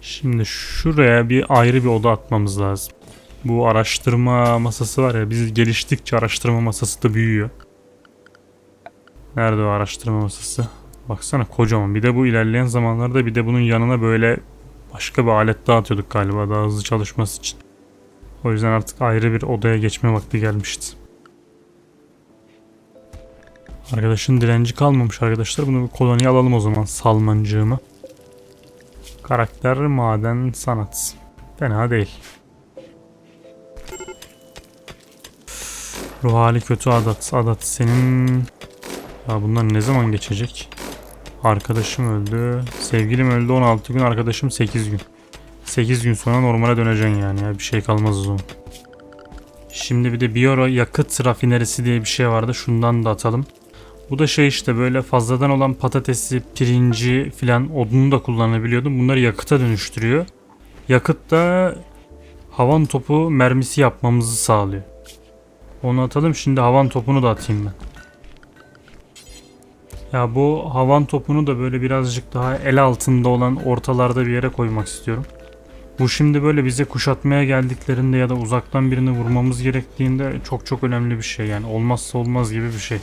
Şimdi şuraya bir ayrı bir oda atmamız lazım. Bu araştırma masası var ya biz geliştikçe araştırma masası da büyüyor. Nerede o araştırma masası? Baksana kocaman. Bir de bu ilerleyen zamanlarda bir de bunun yanına böyle başka bir alet daha atıyorduk galiba daha hızlı çalışması için. O yüzden artık ayrı bir odaya geçme vakti gelmişti. Arkadaşın direnci kalmamış arkadaşlar. Bunu bir koloniye alalım o zaman Salmancığımı. Karakter, maden, sanat. Fena değil. Ruh hali kötü adat. Adat senin... Ya bunlar ne zaman geçecek? Arkadaşım öldü. Sevgilim öldü 16 gün. Arkadaşım 8 gün. 8 gün sonra normale döneceksin yani ya. Bir şey kalmaz o zaman. Şimdi bir de Bioro yakıt rafinerisi diye bir şey vardı. Şundan da atalım. Bu da şey işte böyle fazladan olan patatesi, pirinci filan odunu da kullanabiliyordum. Bunları yakıta dönüştürüyor. Yakıt da havan topu mermisi yapmamızı sağlıyor. Onu atalım. Şimdi havan topunu da atayım ben. Ya bu havan topunu da böyle birazcık daha el altında olan ortalarda bir yere koymak istiyorum. Bu şimdi böyle bize kuşatmaya geldiklerinde ya da uzaktan birini vurmamız gerektiğinde çok çok önemli bir şey yani olmazsa olmaz gibi bir şey.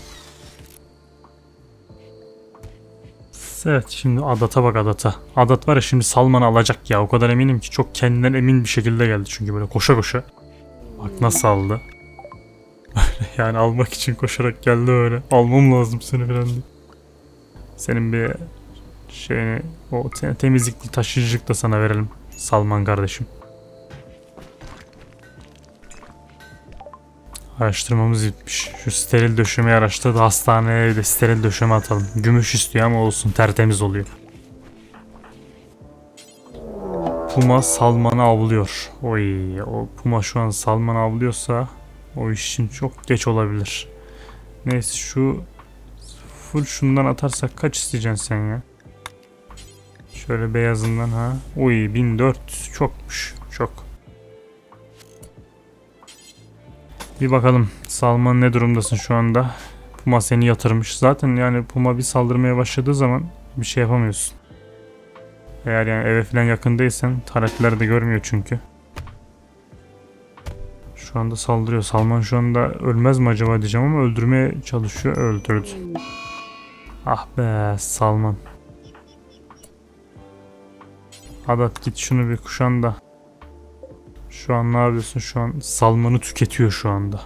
Evet şimdi Adat'a bak Adat'a. Adat var ya şimdi Salman'ı alacak ya o kadar eminim ki çok kendinden emin bir şekilde geldi çünkü böyle koşa koşa. Bak nasıl aldı. yani almak için koşarak geldi öyle. Almam lazım seni falan diye. Senin bir şeyini o te- temizlikli taşıyıcılık da sana verelim Salman kardeşim. Araştırmamız bitmiş. Şu steril döşemeyi araştırdı. Hastaneye de steril döşeme atalım. Gümüş istiyor ama olsun tertemiz oluyor. Puma Salman'ı avlıyor. Oy, o Puma şu an Salman'ı avlıyorsa o iş için çok geç olabilir. Neyse şu full şundan atarsak kaç isteyeceksin sen ya? Şöyle beyazından ha. Uy 1400 çokmuş. Çok. Bir bakalım Salman ne durumdasın şu anda? Puma seni yatırmış. Zaten yani Puma bir saldırmaya başladığı zaman bir şey yapamıyorsun. Eğer yani eve falan yakındaysan taretler de görmüyor çünkü. Şu anda saldırıyor. Salman şu anda ölmez mi acaba diyeceğim ama öldürmeye çalışıyor. Öldürdü. Ah be Salman. Adat git şunu bir kuşan da. Şu an ne yapıyorsun? Şu an Salman'ı tüketiyor şu anda.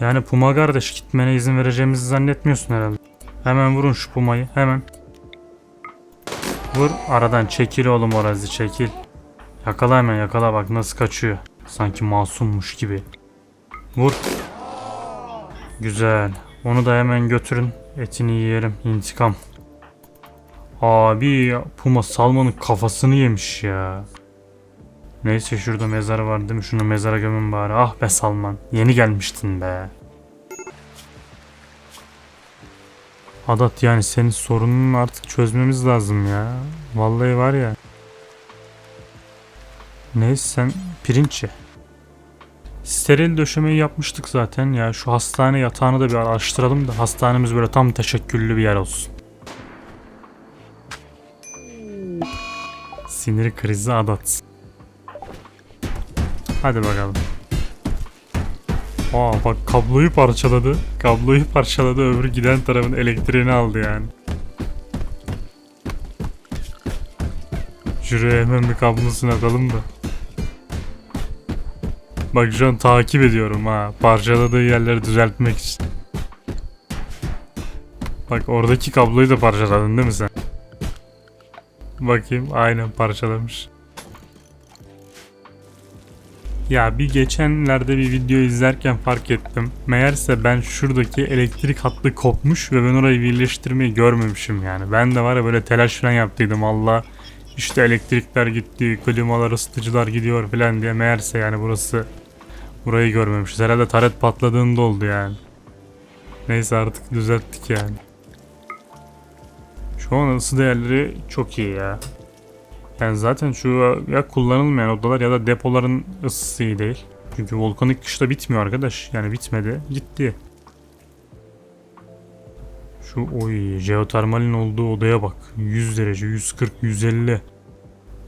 Yani Puma kardeş gitmene izin vereceğimizi zannetmiyorsun herhalde. Hemen vurun şu Puma'yı hemen. Vur aradan çekil oğlum orazi çekil. Yakala hemen yakala bak nasıl kaçıyor. Sanki masummuş gibi. Vur. Güzel. Onu da hemen götürün. Etini yiyelim. İntikam. Abi Puma Salman'ın kafasını yemiş ya. Neyse şurada mezar var değil mi? Şunu mezara gömün bari. Ah be Salman. Yeni gelmiştin be. Adat yani senin sorununu artık çözmemiz lazım ya. Vallahi var ya. Neyse sen pirinç. Steril döşemeyi yapmıştık zaten ya. Şu hastane yatağını da bir araştıralım da hastanemiz böyle tam teşekküllü bir yer olsun. Sinir krizi adat. Hadi bakalım. Aa bak kabloyu parçaladı. Kabloyu parçaladı öbürü giden tarafın elektriğini aldı yani. Şuraya hemen bir kablosunu atalım da. Bak şu an takip ediyorum ha. Parçaladığı yerleri düzeltmek için. Bak oradaki kabloyu da parçaladın değil mi sen? Bakayım aynen parçalamış. Ya bir geçenlerde bir video izlerken fark ettim. Meğerse ben şuradaki elektrik hattı kopmuş ve ben orayı birleştirmeyi görmemişim yani. Ben de var ya böyle telaş falan yaptıydım Allah. İşte elektrikler gitti, klimalar, ısıtıcılar gidiyor falan diye. Meğerse yani burası burayı görmemişiz. Herhalde taret patladığında oldu yani. Neyse artık düzelttik yani. Şu an ısı değerleri çok iyi ya. Yani zaten şu ya kullanılmayan odalar ya da depoların ısısı iyi değil. Çünkü volkanik kışta bitmiyor arkadaş. Yani bitmedi. Gitti. Şu oy jeotermalin olduğu odaya bak. 100 derece, 140, 150.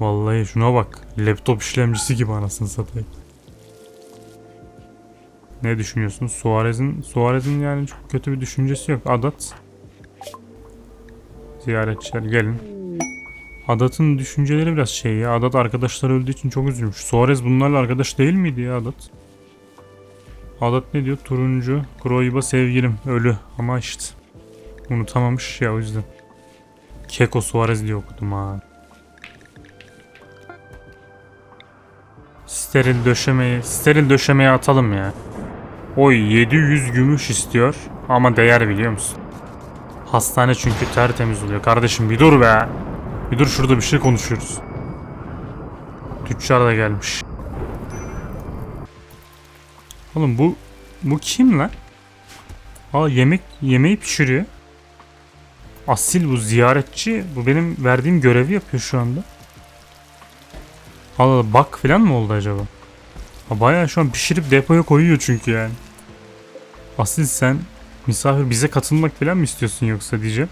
Vallahi şuna bak. Laptop işlemcisi gibi anasını satayım. Ne düşünüyorsun? Suarez'in Suarez'in yani çok kötü bir düşüncesi yok. Adat. Ziyaretçiler gelin. Adat'ın düşünceleri biraz şey ya. Adat arkadaşlar öldüğü için çok üzülmüş. Suarez bunlarla arkadaş değil miydi ya Adat? Adat ne diyor? Turuncu. Kroiba sevgilim. Ölü. Ama işte. Unutamamış ya o yüzden. Keko Suarez diye okudum ha. Steril döşemeyi, steril döşemeye atalım ya. Oy 700 gümüş istiyor ama değer biliyor musun? Hastane çünkü tertemiz oluyor. Kardeşim bir dur be. Bir dur şurada bir şey konuşuyoruz. Tüccar da gelmiş. Oğlum bu bu kim lan? Aa yemek yemeği pişiriyor. Asil bu ziyaretçi. Bu benim verdiğim görevi yapıyor şu anda. Allah bak falan mı oldu acaba? Ha, bayağı şu an pişirip depoya koyuyor çünkü yani. Asil sen misafir bize katılmak falan mı istiyorsun yoksa diyeceğim.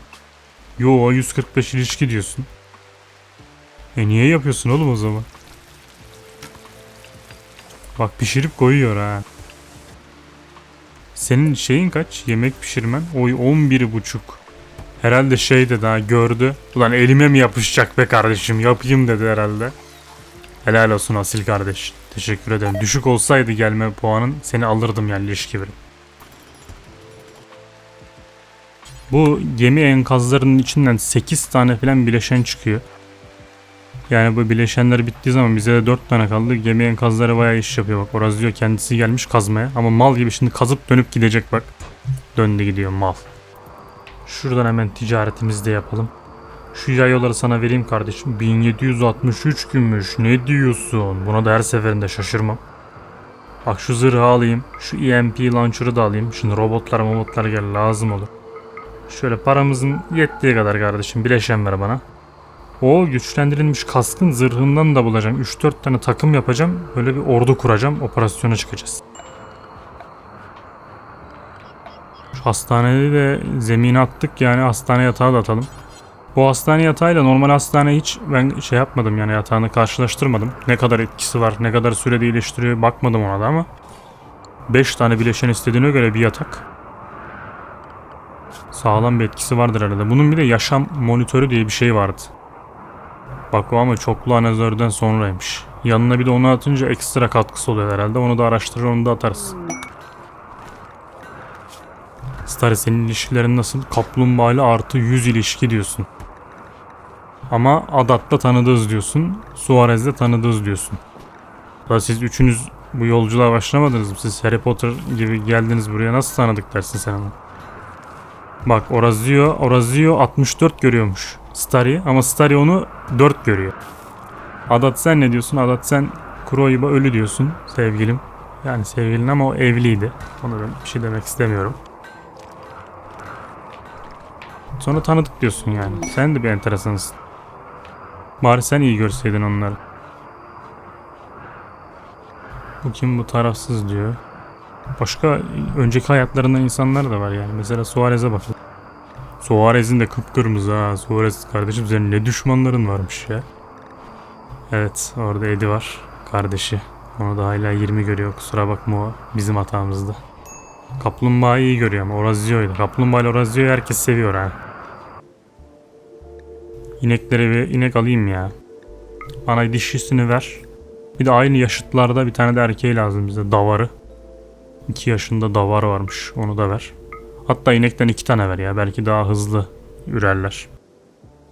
Yo 145 ilişki diyorsun. E niye yapıyorsun oğlum o zaman? Bak pişirip koyuyor ha. Senin şeyin kaç? Yemek pişirmen? Oy 11 buçuk. Herhalde şey dedi ha gördü. Ulan elime mi yapışacak be kardeşim yapayım dedi herhalde. Helal olsun asil kardeş. Teşekkür ederim. Düşük olsaydı gelme puanın seni alırdım yani ilişki verip. Bu gemi enkazlarının içinden 8 tane falan bileşen çıkıyor. Yani bu bileşenler bittiği zaman bize de 4 tane kaldı. Gemi enkazları bayağı iş yapıyor bak. Oraz diyor kendisi gelmiş kazmaya. Ama mal gibi şimdi kazıp dönüp gidecek bak. Döndü gidiyor mal. Şuradan hemen ticaretimizi de yapalım. Şu yayları sana vereyim kardeşim. 1763 gümüş. Ne diyorsun? Buna da her seferinde şaşırmam. Bak şu zırhı alayım. Şu EMP launcher'ı da alayım. Şimdi robotlar robotlar gel lazım olur. Şöyle paramızın yettiği kadar kardeşim bileşen ver bana. O güçlendirilmiş kaskın zırhından da bulacağım. 3-4 tane takım yapacağım. Böyle bir ordu kuracağım. Operasyona çıkacağız. Şu hastanede de zemine attık yani hastane yatağı da atalım. Bu hastane yatağıyla normal hastane hiç ben şey yapmadım yani yatağını karşılaştırmadım. Ne kadar etkisi var, ne kadar sürede iyileştiriyor bakmadım ona da ama 5 tane bileşen istediğine göre bir yatak. Sağlam bir etkisi vardır herhalde. Bunun bir de yaşam monitörü diye bir şey vardı. Bak o ama çoklu analizörden sonraymış. Yanına bir de onu atınca ekstra katkısı oluyor herhalde. Onu da araştırır onu da atarız. Starry senin ilişkilerin nasıl? Kaplumbağayla artı 100 ilişki diyorsun. Ama Adat'la tanıdığız diyorsun. Suarez'le tanıdığız diyorsun. Da siz üçünüz bu yolculuğa başlamadınız mı? Siz Harry Potter gibi geldiniz buraya nasıl tanıdık dersin sen ama. Bak Orazio, Orazio 64 görüyormuş. Starry ama Starry onu 4 görüyor. Adat sen ne diyorsun? Adat sen Kuroyba ölü diyorsun sevgilim. Yani sevgilin ama o evliydi. Ona ben bir şey demek istemiyorum. Sonra tanıdık diyorsun yani. Sen de bir enteresansın. Bari sen iyi görseydin onları. Bu kim bu tarafsız diyor. Başka önceki hayatlarında insanlar da var yani. Mesela Suarez'e bakın. Suarez'in de kıpkırmızı ha. Suarez kardeşim senin ne düşmanların varmış ya. Evet orada Edi var. Kardeşi. Onu da hala 20 görüyor. Kusura bakma o bizim hatamızda. Kaplumbağayı iyi görüyor ama Orazio'ydu. Kaplumbağa ile Orazio'yu herkes seviyor ha. İnekleri bir inek alayım ya. Bana dişisini ver. Bir de aynı yaşıtlarda bir tane de erkeği lazım bize. Davarı. 2 yaşında davar varmış. Onu da ver. Hatta inekten iki tane ver ya. Belki daha hızlı ürerler.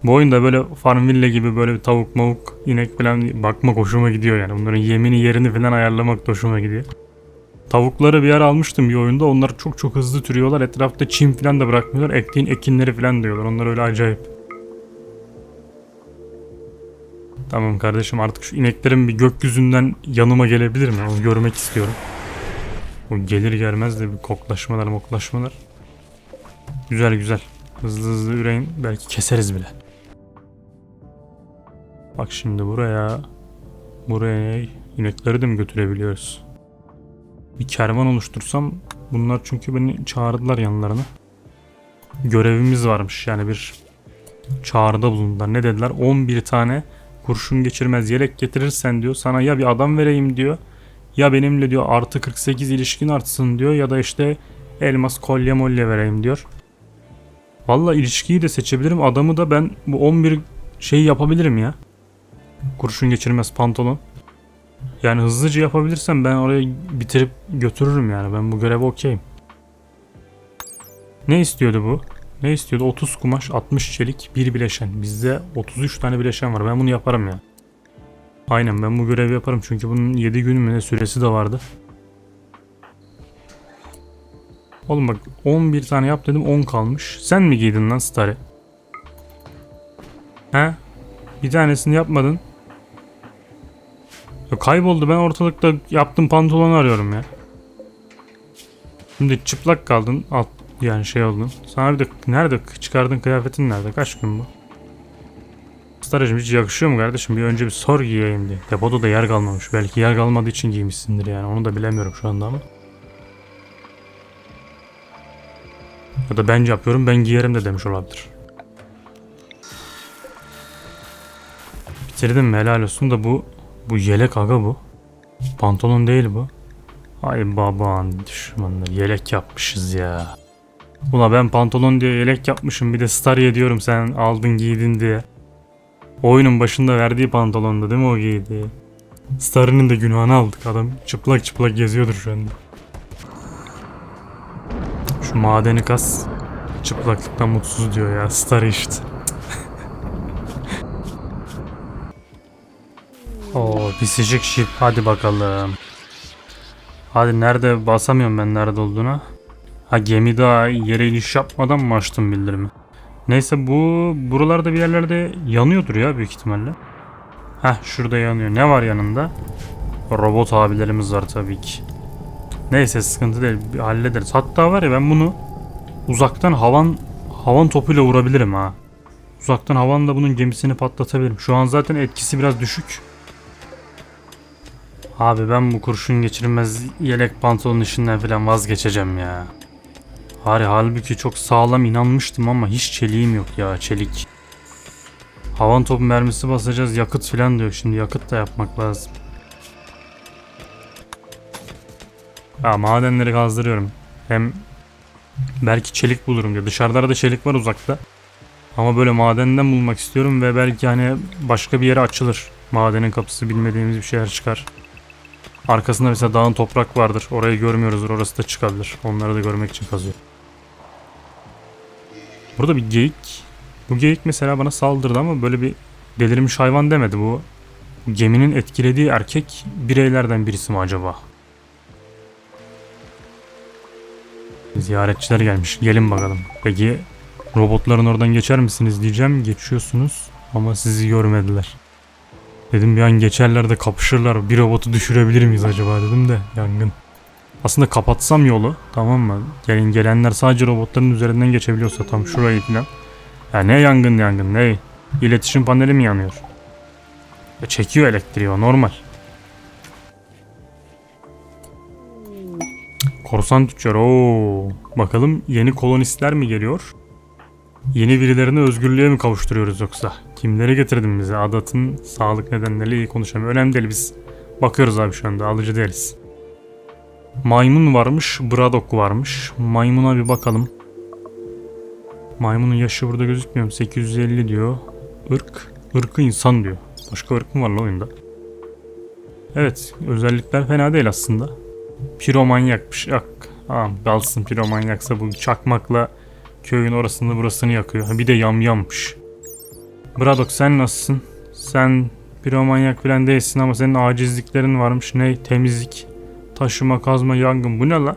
Bu oyunda böyle Farmville gibi böyle bir tavuk mavuk inek falan bakmak hoşuma gidiyor yani. Bunların yemini yerini falan ayarlamak da hoşuma gidiyor. Tavukları bir yer almıştım bir oyunda. Onlar çok çok hızlı türüyorlar. Etrafta çim falan da bırakmıyorlar. Ektiğin ekinleri falan diyorlar. Onlar öyle acayip. Tamam kardeşim artık şu ineklerin bir gökyüzünden yanıma gelebilir mi? Onu görmek istiyorum. O gelir gelmez de bir koklaşmalar moklaşmalar. Güzel güzel. Hızlı hızlı üreyin. Belki keseriz bile. Bak şimdi buraya buraya inekleri de mi götürebiliyoruz? Bir kervan oluştursam bunlar çünkü beni çağırdılar yanlarına. Görevimiz varmış yani bir çağrıda bulundular. Ne dediler? 11 tane kurşun geçirmez yelek getirirsen diyor sana ya bir adam vereyim diyor. Ya benimle diyor artı 48 ilişkin artsın diyor ya da işte elmas kolye molye vereyim diyor. Valla ilişkiyi de seçebilirim. Adamı da ben bu 11 şeyi yapabilirim ya. Kurşun geçirmez pantolon. Yani hızlıca yapabilirsem ben oraya bitirip götürürüm yani. Ben bu göreve okeyim. Ne istiyordu bu? Ne istiyordu? 30 kumaş, 60 çelik, 1 bileşen. Bizde 33 tane bileşen var. Ben bunu yaparım ya. Aynen ben bu görevi yaparım çünkü bunun 7 gün ne süresi de vardı. Oğlum bak 11 tane yap dedim 10 kalmış. Sen mi giydin lan Starry? He? Bir tanesini yapmadın. Ya kayboldu ben ortalıkta yaptığım pantolonu arıyorum ya. Şimdi çıplak kaldın alt yani şey oldun. Sana bir de nerede çıkardın kıyafetin nerede? Kaç gün bu? Staracığım hiç yakışıyor mu kardeşim? Bir önce bir sor giyeyim diye. Depoda da yer kalmamış. Belki yer kalmadığı için giymişsindir yani. Onu da bilemiyorum şu anda ama. Ya da bence yapıyorum ben giyerim de demiş olabilir. Bitirdim helal olsun da bu bu yelek aga bu. Pantolon değil bu. Ay baban düşmanlar yelek yapmışız ya. Ula ben pantolon diye yelek yapmışım bir de Starry diyorum sen aldın giydin diye. Oyunun başında verdiği pantolonda değil mi o giydi? Starry'nin de günahını aldık adam çıplak çıplak geziyordur şu anda. Şu madeni kas çıplaklıktan mutsuz diyor ya Starry işte. Oo pisicik şip hadi bakalım. Hadi nerede basamıyorum ben nerede olduğuna. Ha gemi daha yere iniş yapmadan mı açtım bildirimi? Neyse bu buralarda bir yerlerde yanıyordur ya büyük ihtimalle. Heh şurada yanıyor. Ne var yanında? Robot abilerimiz var tabii ki. Neyse sıkıntı değil. Hallederiz. Hatta var ya ben bunu uzaktan havan havan topuyla vurabilirim ha. Uzaktan havanla bunun gemisini patlatabilirim. Şu an zaten etkisi biraz düşük. Abi ben bu kurşun geçirmez yelek pantolon işinden falan vazgeçeceğim ya. Hari halbuki çok sağlam inanmıştım ama hiç çeliğim yok ya çelik. Havan topu mermisi basacağız yakıt falan diyor şimdi yakıt da yapmak lazım. Ha madenleri kazdırıyorum. Hem belki çelik bulurum diyor. Dışarıda da çelik var uzakta. Ama böyle madenden bulmak istiyorum ve belki hani başka bir yere açılır. Madenin kapısı bilmediğimiz bir şeyler çıkar. Arkasında mesela dağın toprak vardır. Orayı görmüyoruzdur. Orası da çıkabilir. Onları da görmek için kazıyor. Burada bir geyik. Bu geyik mesela bana saldırdı ama böyle bir delirmiş hayvan demedi bu. Geminin etkilediği erkek bireylerden birisi mi acaba? Ziyaretçiler gelmiş. Gelin bakalım. Peki robotların oradan geçer misiniz diyeceğim. Geçiyorsunuz ama sizi görmediler. Dedim bir an geçerler de kapışırlar. Bir robotu düşürebilir miyiz acaba dedim de yangın. Aslında kapatsam yolu tamam mı? Gelin gelenler sadece robotların üzerinden geçebiliyorsa tam şurayı falan. Ya ne yangın yangın ne? İletişim paneli mi yanıyor? Ya çekiyor elektriği o normal. Korsan tüccar ooo. Bakalım yeni kolonistler mi geliyor? Yeni birilerini özgürlüğe mi kavuşturuyoruz yoksa? Kimleri getirdin bize? Adat'ın sağlık nedenleriyle iyi konuşamıyor. Önemli değil biz. Bakıyoruz abi şu anda alıcı değiliz. Maymun varmış, Bradok varmış. Maymuna bir bakalım. Maymunun yaşı burada gözükmüyor. 850 diyor. Irk, ırkı insan diyor. Başka ırk mı var lan oyunda? Evet, özellikler fena değil aslında. Piromanyakmış. Yak. Tamam, kalsın piromanyaksa bu çakmakla köyün orasını burasını yakıyor. Ha, Bir de yamyammış. Bradok sen nasılsın? Sen piromanyak falan değilsin ama senin acizliklerin varmış. Ne? Temizlik, taşıma, kazma, yangın. Bu ne la?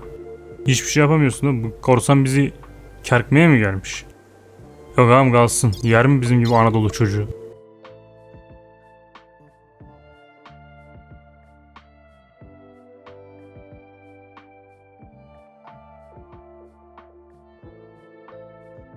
Hiçbir şey yapamıyorsun bu korsan bizi kerkmeye mi gelmiş? Yok ağam kalsın. Yer mi bizim gibi Anadolu çocuğu?